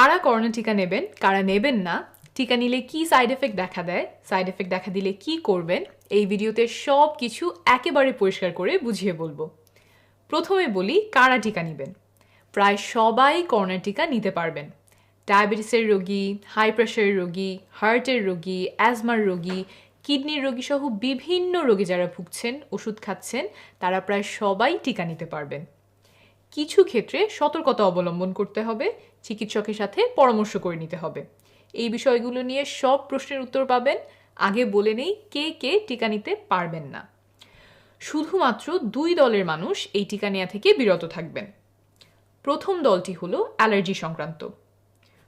কারা করোনা টিকা নেবেন, কারা নেবেন না, টিকা নিলে কি সাইড এফেক্ট দেখা দেয় সাইড এফেক্ট দেখা দিলে কি করবেন, এই ভিডিওতে সব কিছু একেবারে পরিষ্কার করে বুঝিয়ে বলব। প্রথমে বলি কারা টিকা নেবেন। প্রায় সবাই করোনা টিকা নিতে পারবেন। ডায়াবেটিসের রোগী হাই প্রেশারের রোগী হার্টের রোগী অ্যাজমার রোগী কিডনির রোগী সহ বিভিন্ন রোগে যারা ভুগছেন, ওষুধ খাচ্ছেন, তারা প্রায় সবাই টিকা নিতে পারবেন। কিছু ক্ষেত্রে সতর্কতা অবলম্বন করতে হবে, চিকিৎসকের সাথে পরামর্শ করে নিতে হবে। এই বিষয়গুলো নিয়ে সব প্রশ্নের উত্তর পাবেন। আগে বলে নেই কে কে টিকা নিতে পারবেন না। শুধুমাত্র দুই দলের মানুষ এই টিকা নেওয়া থেকে বিরত থাকবেন। প্রথম দলটি হলো অ্যালার্জি সংক্রান্ত।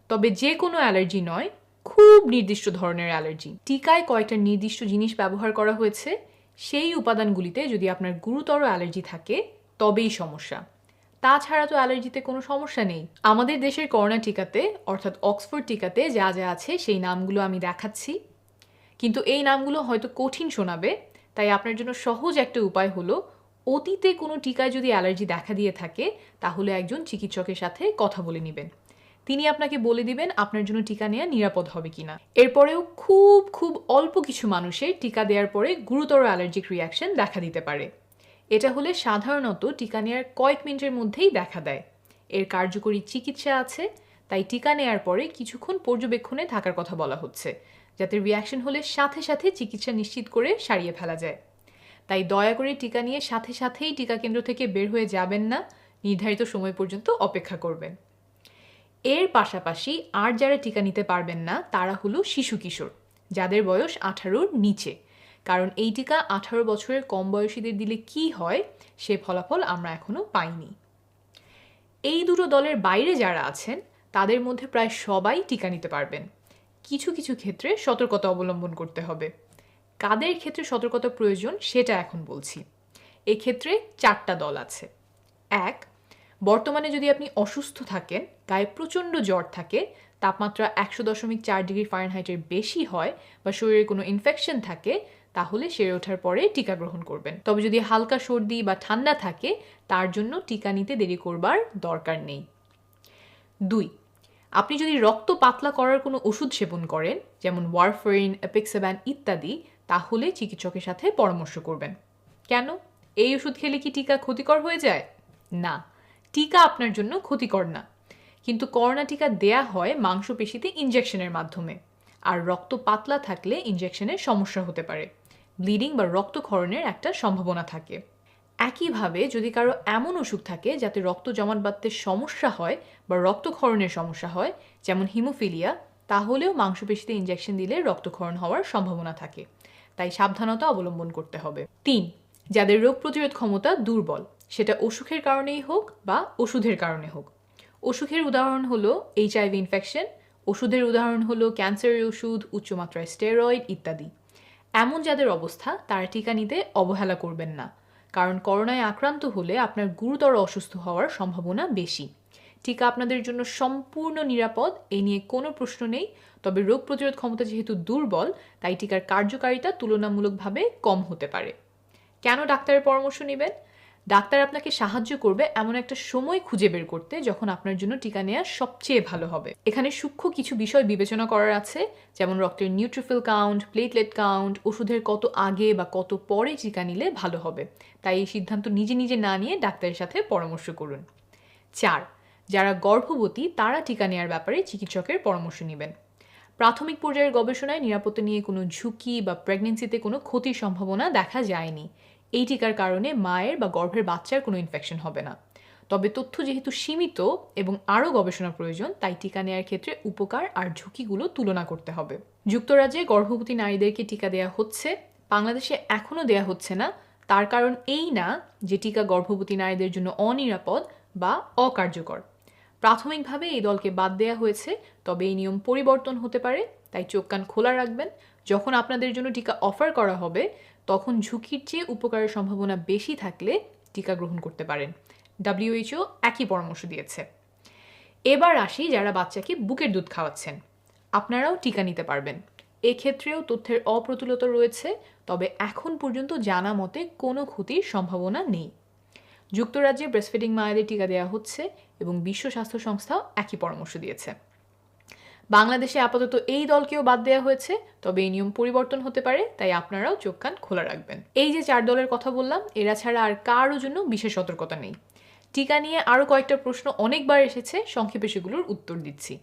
তবে যে কোনো অ্যালার্জি নয়, খুব নির্দিষ্ট ধরনের অ্যালার্জি। টিকায় কয়েকটা নির্দিষ্ট জিনিস ব্যবহার করা হয়েছে। সেই উপাদানগুলিতে যদি আপনার গুরুতর অ্যালার্জি থাকে, তবেই সমস্যা। তাছাড়া তো অ্যালার্জিতে কোনো সমস্যা নেই। আমাদের দেশের করোনা টিকাতে, অর্থাৎ অক্সফোর্ড টিকাতে যা যা আছে, সেই নামগুলো আমি দেখাচ্ছি। কিন্তু এই নামগুলো হয়তো কঠিন শোনাবে, তাই আপনার জন্য সহজ একটা উপায় হলো, অতীতে কোনো টিকায় যদি অ্যালার্জি দেখা দিয়ে থাকে, তাহলে একজন চিকিৎসকের সাথে কথা বলে নেবেন। তিনি আপনাকে বলে দিবেন আপনার জন্য টিকা নেওয়া নিরাপদ হবে কিনা। এরপরেও খুব খুব অল্প কিছু মানুষের টিকা দেওয়ার পরে গুরুতর অ্যালার্জিক রিয়াকশন দেখা দিতে পারে। এটা হলে সাধারণত টিকা নেওয়ার কয়েক মিনিটের মধ্যেই দেখা দেয়। এর কার্যকরী চিকিৎসা আছে, তাই টিকা নেওয়ার পরে কিছুক্ষণ পর্যবেক্ষণে থাকার কথা বলা হচ্ছে, যাতে রিয়াকশন হলে সাথে সাথে চিকিৎসা নিশ্চিত করে সারিয়ে ফেলা যায়। তাই দয়া করে টিকা নিয়ে সাথে সাথেই টিকা কেন্দ্র থেকে বের হয়ে যাবেন না, নির্ধারিত সময় পর্যন্ত অপেক্ষা করবেন। এর পাশাপাশি আর যারা টিকা নিতে পারবেন না, তারা হলো শিশু কিশোর, যাদের বয়স আঠারোর নিচে। কারণ এই টিকা আঠারো বছরের কম বয়সীদের দিলে কি হয়, সে ফলাফল আমরা এখনও পাইনি। এই দুটো দলের বাইরে যারা আছেন, তাদের মধ্যে প্রায় সবাই টিকা নিতে পারবেন। কিছু কিছু ক্ষেত্রে সতর্কতা অবলম্বন করতে হবে। কাদের ক্ষেত্রে সতর্কতা প্রয়োজন সেটা এখন বলছি। এক্ষেত্রে চারটা দল আছে। এক, বর্তমানে যদি আপনি অসুস্থ থাকেন, গায়ে প্রচণ্ড জ্বর থাকে, তাপমাত্রা একশো দশমিক চার ডিগ্রি ফারেনহাইটের বেশি হয় বা শরীরে কোনো ইনফেকশন থাকে তাহলে সেরে ওঠার পরে টিকা গ্রহণ করবেন। তবে যদি হালকা সর্দি বা ঠান্ডা থাকে, তার জন্য টিকা নিতে দেরি করবার দরকার নেই। দুই, আপনি যদি রক্ত পাতলা করার কোনো ওষুধ সেবন করেন, যেমন ওয়ারফারিন এপিক্সাব্যান ইত্যাদি, তাহলে চিকিৎসকের সাথে পরামর্শ করবেন। কেন? এই ওষুধ খেলে কি টিকা ক্ষতিকর হয়ে যায়? না, টিকা আপনার জন্য ক্ষতিকর না। কিন্তু করোনা টিকা দেয়া হয় মাংসপেশিতে ইনজেকশনের মাধ্যমে। আর রক্ত পাতলা থাকলে ইনজেকশনের সমস্যা হতে পারে। ব্লিডিং বা রক্তক্ষরণের একটা সম্ভাবনা থাকে। একইভাবে যদি কারও এমন অসুখ থাকে যাতে রক্ত জমাট বাঁধতে সমস্যা হয় বা রক্তক্ষরণের সমস্যা হয়, যেমন হিমোফিলিয়া, তাহলেও মাংসপেশিতে ইনজেকশন দিলে রক্তক্ষরণ হওয়ার সম্ভাবনা থাকে। তাই সাবধানতা অবলম্বন করতে হবে। তিন, যাদের রোগ প্রতিরোধ ক্ষমতা দুর্বল, সেটা অসুখের কারণেই হোক বা ওষুধের কারণে হোক। অসুখের উদাহরণ হলো এইচআইভি ইনফেকশন ওষুধের উদাহরণ হলো ক্যান্সারের ওষুধ, উচ্চমাত্রায় স্টেরয়েড ইত্যাদি। এমন যাদের অবস্থা, তারা টিকা নিতে অবহেলা করবেন না। কারণ করোনায় আক্রান্ত হলে আপনার গুরুতর অসুস্থ হওয়ার সম্ভাবনা বেশি। টিকা আপনাদের জন্য সম্পূর্ণ নিরাপদ, এ নিয়ে কোনো প্রশ্ন নেই। তবে রোগ প্রতিরোধ ক্ষমতা যেহেতু দুর্বল, তাই টিকার কার্যকারিতা তুলনামূলকভাবে কম হতে পারে। কেন ডাক্তারের পরামর্শ নেবেন? ডাক্তার আপনাকে সাহায্য করবে এমন একটা সময় খুঁজে বের করতে যখন আপনার জন্য টিকা নেওয়া সবচেয়ে ভালো হবে। এখানে সূক্ষ্ম কিছু বিষয় বিবেচনা করার আছে, যেমন রক্তের নিউট্রিফিল কাউন্ট প্লেটলেট কাউন্ট ওষুধের কত আগে বা কত পরে টিকা নিলে ভালো হবে। তাই এই সিদ্ধান্ত নিজে নিজে না নিয়ে ডাক্তারের সাথে পরামর্শ করুন। চার, যারা গর্ভবতী, তারা টিকা নেওয়ার ব্যাপারে চিকিৎসকের পরামর্শ নেবেন। প্রাথমিক পর্যায়ের গবেষণায় নিরাপত্তা নিয়ে কোনো ঝুঁকি বা প্রেগনেন্সিতে কোনো ক্ষতির সম্ভাবনা দেখা যায়নি। এই টিকার কারণে মায়ের বা গর্ভের বাচ্চার কোনো ইনফেকশন হবে না। তবে তথ্য যেহেতু সীমিত এবং আরও গবেষণা প্রয়োজন, তাই টিকা নেওয়ার ক্ষেত্রে উপকার আর ঝুঁকিগুলো তুলনা করতে হবে। যুক্তরাজ্যে গর্ভবতী নারীদেরকে টিকা দেওয়া হচ্ছে, বাংলাদেশে এখনও দেওয়া হচ্ছে না। তার কারণ এই না যে টিকা গর্ভবতী নারীদের জন্য অনিরাপদ বা অকার্যকর। প্রাথমিকভাবে এই দলকে বাদ দেওয়া হয়েছে, তবে এই নিয়ম পরিবর্তন হতে পারে, তাই চোখ কান খোলা রাখবেন। যখন আপনাদের জন্য টিকা অফার করা হবে তখন ঝুঁকির চেয়ে উপকারের সম্ভাবনা বেশি থাকলে টিকা গ্রহণ করতে পারেন। ডাব্লিউএইচও একই পরামর্শ দিয়েছে। এবার আসি যারা বাচ্চাকে বুকের দুধ খাওয়াচ্ছেন। আপনারাও টিকা নিতে পারবেন। এক্ষেত্রেও তথ্যের অপ্রতুলতা রয়েছে, তবে এখন পর্যন্ত জানা মতে কোনো ক্ষতির সম্ভাবনা নেই। যুক্তরাজ্যে ব্রেস্টফিডিং মায়েদের টিকা দেওয়া হচ্ছে এবং বিশ্ব স্বাস্থ্য সংস্থাও একই পরামর্শ দিয়েছে। বাংলাদেশে আপাতত এই দলকেও বাদ দেওয়া হয়েছে, তবে এই নিয়ম পরিবর্তন হতে পারে, তাই আপনারাও চোখ কান খোলা রাখবেন। এই যে চার দলের কথা বললাম, এরা ছাড়া আর কারোর জন্য বিশেষ সতর্কতা নেই। টিকা নিয়ে আরও কয়েকটা প্রশ্ন অনেকবার এসেছে, সংক্ষেপে সেগুলোর উত্তর দিচ্ছি।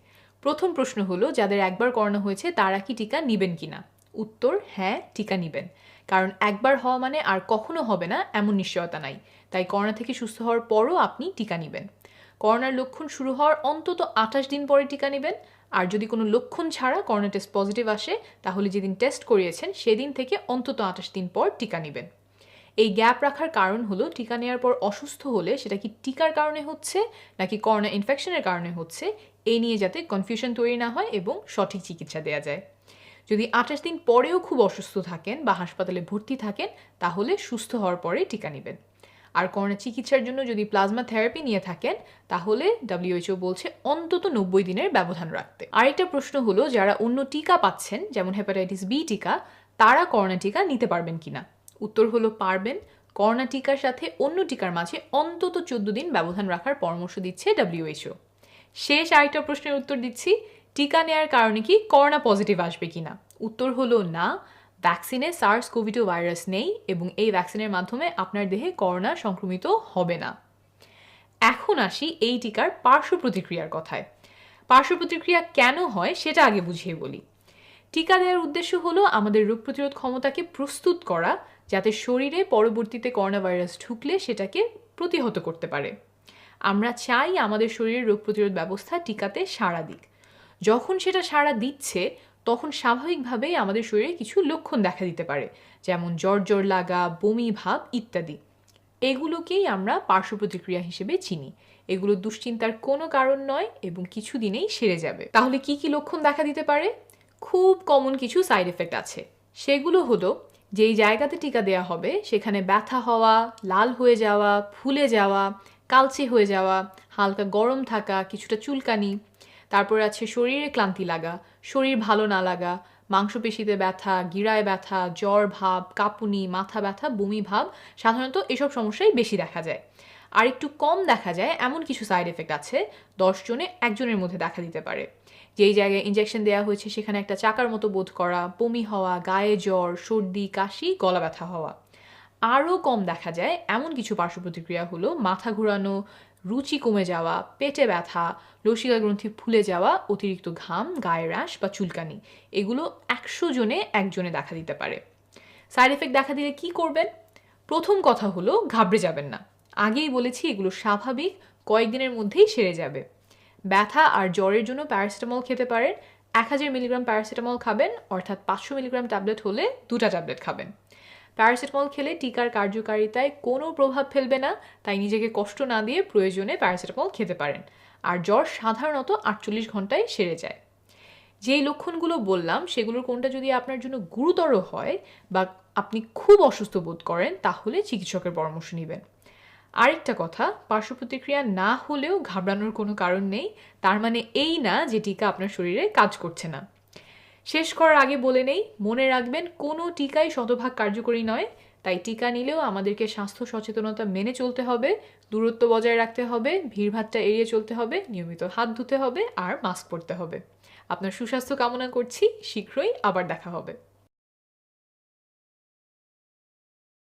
প্রথম প্রশ্ন হলো, যাদের একবার করানো হয়েছে, তারা কি টিকা নিবেন কিনা? উত্তর হ্যাঁ টিকা নিবেন। কারণ একবার হওয়া মানে আর কখনো হবে না, এমন নিশ্চয়তা নাই। তাই করোনা থেকে সুস্থ হওয়ার পরও আপনি টিকা নেবেন। করোনার লক্ষণ শুরু হওয়ার অন্তত আঠাশ দিন পরে টিকা নেবেন আর যদি কোনো লক্ষণ ছাড়া করোনা টেস্ট পজিটিভ আসে, তাহলে যেদিন টেস্ট করিয়েছেন, সেদিন থেকে অন্তত আঠাশ দিন পর টিকা নেবেন। এই গ্যাপ রাখার কারণ হলো টিকা নেওয়ার পর অসুস্থ হলে সেটা কি টিকার কারণে হচ্ছে, নাকি করোনা ইনফেকশনের কারণে হচ্ছে এই নিয়ে যাতে কনফিউশন তৈরি না হয় এবং সঠিক চিকিৎসা দেওয়া যায়। যদি আঠাশ দিন পরেও খুব অসুস্থ থাকেন বা হাসপাতালে ভর্তি থাকেন, তাহলে সুস্থ হওয়ার পরে টিকা নেবেন। আর করোনা চিকিৎসার জন্য যদি প্লাজমা থেরাপি নিয়ে থাকেন, তাহলে ডাব্লিউএইচও বলছে অন্তত নব্বই দিনের ব্যবধান রাখতে। আরেকটা প্রশ্ন হলো, যারা অন্য টিকা পাচ্ছেন, যেমন হেপাটাইটিস বি টিকা, তারা করোনা টিকা নিতে পারবেন কিনা? উত্তর হলো পারবেন। করোনা টিকার সাথে অন্য টিকার মাঝে অন্তত চোদ্দ দিন ব্যবধান রাখার পরামর্শ দিচ্ছে ডাব্লিউএইচও শেষ আরেকটা প্রশ্নের উত্তর দিচ্ছি। টিকা নেওয়ার কারণে কি করোনা পজিটিভ আসবে কিনা? উত্তর হলো না। ভ্যাকসিনে সার্স কোভিডো ভাইরাস নেই এবং এই ভ্যাকসিনের মাধ্যমে আপনার দেহে করোনা সংক্রমিত হবে না। এখন আসি এই টিকার পার্শ্ব প্রতিক্রিয়ার কথায়। পার্শ্ব প্রতিক্রিয়া কেন হয় সেটা আগে বুঝিয়ে বলি। টিকা দেওয়ার উদ্দেশ্য হলো আমাদের রোগ প্রতিরোধ ক্ষমতাকে প্রস্তুত করা, যাতে শরীরে পরবর্তীতে করোনা ভাইরাস ঢুকলে সেটাকে প্রতিহত করতে পারে। আমরা চাই আমাদের শরীরের রোগ প্রতিরোধ ব্যবস্থা টিকাতে সাড়া দিক। যখন সেটা সাড়া দিচ্ছে তখন স্বাভাবিকভাবেই আমাদের শরীরে কিছু লক্ষণ দেখা দিতে পারে, যেমন জ্বর জ্বর লাগা, বমি, ভাব ইত্যাদি। এগুলোকেই আমরা পার্শ্ব প্রতিক্রিয়া হিসেবে চিনি। এগুলো দুশ্চিন্তার কোনো কারণ নয় এবং কিছু দিনেই সেরে যাবে। তাহলে কি কি লক্ষণ দেখা দিতে পারে? খুব কমন কিছু সাইড এফেক্ট আছে। সেগুলো হলো, যেই জায়গাতে টিকা দেওয়া হবে, সেখানে ব্যথা হওয়া, লাল হয়ে যাওয়া, ফুলে যাওয়া, কালচে হয়ে যাওয়া, হালকা গরম থাকা, কিছুটা চুলকানি, তারপর আছে শরীরে ক্লান্তি লাগা শরীর ভালো না লাগা, মাংসপেশিতে ব্যথা, গিরায় ব্যথা, জ্বর ভাব, কাঁপুনি, মাথা ব্যথা, বমি ভাব, সাধারণত এসব সমস্যাই বেশি দেখা যায়। আর একটু কম দেখা যায়, এমন কিছু সাইড এফেক্ট আছে, দশ জনে একজনের মধ্যে দেখা দিতে পারে। যেই জায়গায় ইঞ্জেকশন দেওয়া হয়েছে, সেখানে একটা চাকার মতো বোধ করা, বমি হওয়া, গায়ে জ্বর, সর্দি, কাশি, গলা ব্যথা হওয়া। আরও কম দেখা যায়, এমন কিছু পার্শ্ব প্রতিক্রিয়া হলো মাথা ঘোরানো রুচি কমে যাওয়া, পেটে ব্যথা, লসিকা গ্রন্থি ফুলে যাওয়া, অতিরিক্ত ঘাম, গায়ে র্যাশ বা চুলকানি, এগুলো একশো জনে একজনে দেখা দিতে পারে। সাইড এফেক্ট দেখা দিলে কি করবেন? প্রথম কথা হলো ঘাবড়ে যাবেন না। আগেই বলেছি এগুলো স্বাভাবিক, কয়েকদিনের মধ্যেই সেরে যাবে। ব্যথা আর জ্বরের জন্য প্যারাসিটামল খেতে পারেন। এক হাজার মিলিগ্রাম প্যারাসিটামল খাবেন, অর্থাৎ পাঁচশো মিলিগ্রাম ট্যাবলেট হলে দুটা ট্যাবলেট খাবেন। প্যারাসিটামল খেলে টিকার কার্যকারিতায় কোনো প্রভাব ফেলবে না, তাই নিজেকে কষ্ট না দিয়ে প্রয়োজনে প্যারাসিটামল খেতে পারেন। আর জ্বর সাধারণত আটচল্লিশ ঘন্টায় সেরে যায়। যেই লক্ষণগুলো বললাম, সেগুলোর কোনটা যদি আপনার জন্য গুরুতর হয় বা আপনি খুব অসুস্থ বোধ করেন, তাহলে চিকিৎসকের পরামর্শ নেবেন। আরেকটা কথা, পার্শ্ব প্রতিক্রিয়া না হলেও ঘাবড়ানোর কোনো কারণ নেই, তার মানে এই না যে টিকা আপনার শরীরে কাজ করছে না। শেষ করার আগে বলে নেই, মনে রাখবেন কোনো টিকাই শতভাগ কার্যকরী নয়, তাই টিকা নিলেও আমাদেরকে স্বাস্থ্য সচেতনতা মেনে চলতে হবে, দূরত্ব বজায় রাখতে হবে, ভিড়ভাড়টা এড়িয়ে চলতে হবে, নিয়মিত হাত ধুতে হবে আর মাস্ক পরতে হবে। আপনার সুস্বাস্থ্য কামনা করছি, শীঘ্রই আবার দেখা হবে।